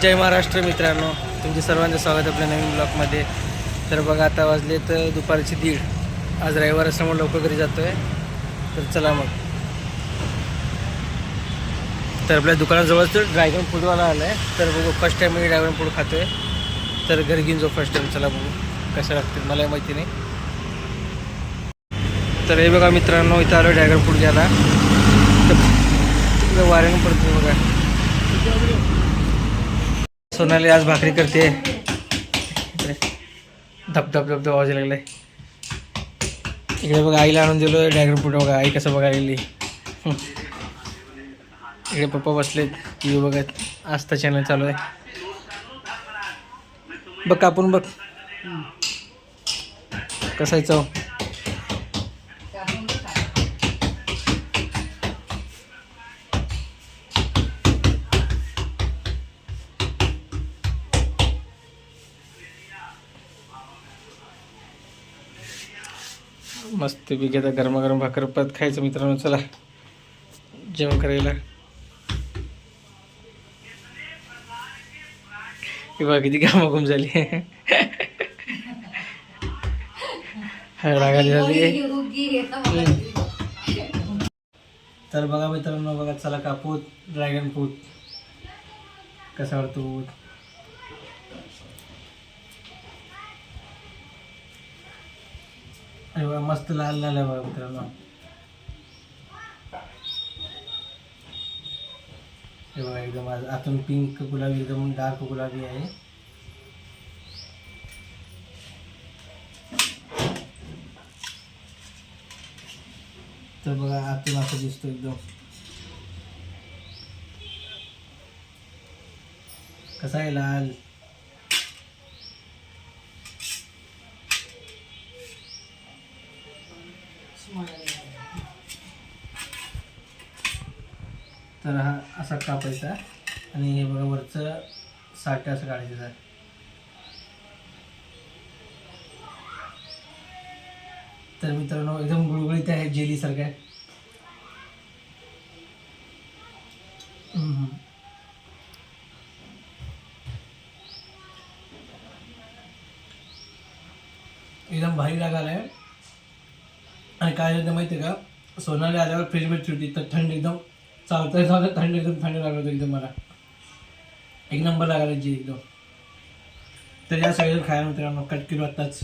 जय महाराष्ट्र मित्रांनो तुमचे सर्वांचं स्वागत आपल्या नवीन ब्लॉकमध्ये तर बघा आता वाजले तर दुपारची दीड. आज रविवार असल्यामुळे लवकर घरी जातो आहे तर चला मग. तर आपल्या दुकानाजवळच ड्रॅगन फूडवाला आला आहे तर बघू फर्स्ट टाईम मी ड्रॅगन फूड खातो आहे तर घरी घेऊन जाऊ फर्स्ट टाईम चला बघू कसं लागतील मला माहिती नाही. तर हे बघा मित्रांनो इथं आलो ड्रॅगन फूड घ्यायला. तर वाऱ्यानं पडतो बघा. सोनाली आज भाकरी करते. धप धप धप धप आवाज लागलाय. इकडे बघा आईला आणून दिलो ड्रॅगन फ्रूट. बघा आई कसं बघायला गेली. इकडे पप्पा बसलेत. टी व्ही बघत. आस्था चॅनल चालू आहे. बघ कापून बघ. कसं आहे चव? मस्त पैकी आता गरमागरम भाकर परत खायचं मित्रांनो चला. जेवण करायला. हे बघा किती घामाघूम झाली. रागाली झाली. तर बघा मित्रांनो बघा चला कापूत ड्रॅगन फ्रूट. कसा वाटतो? अरे मस्त लाल लाल आहे बघा मित्रांनो. हे बघा एकदम आज आतून पिंक गुलाबी एकदम डार्क गुलाबी आहे. तर बघा आतून असं दिसतो एकदम. कसा आहे लाल? तर हा असा कापायचा आणि हे बघा वरचं साठ असं काढायचं आहे. तर मित्रांनो एकदम गुळगुळीत आहे जेली आहे. एकदम भारी लाग आहे आणि काय झालं माहिती आहे का? सोनाली आल्यावर फ्रीजमध्ये होती तर थंड एकदम चालता चालतं थंड एकदम थंड लागत होतं एकदम मला. एक नंबर लागायला जी एकदम. तर या सगळ्या खायला मित्रांनो कट किलो आत्ताच.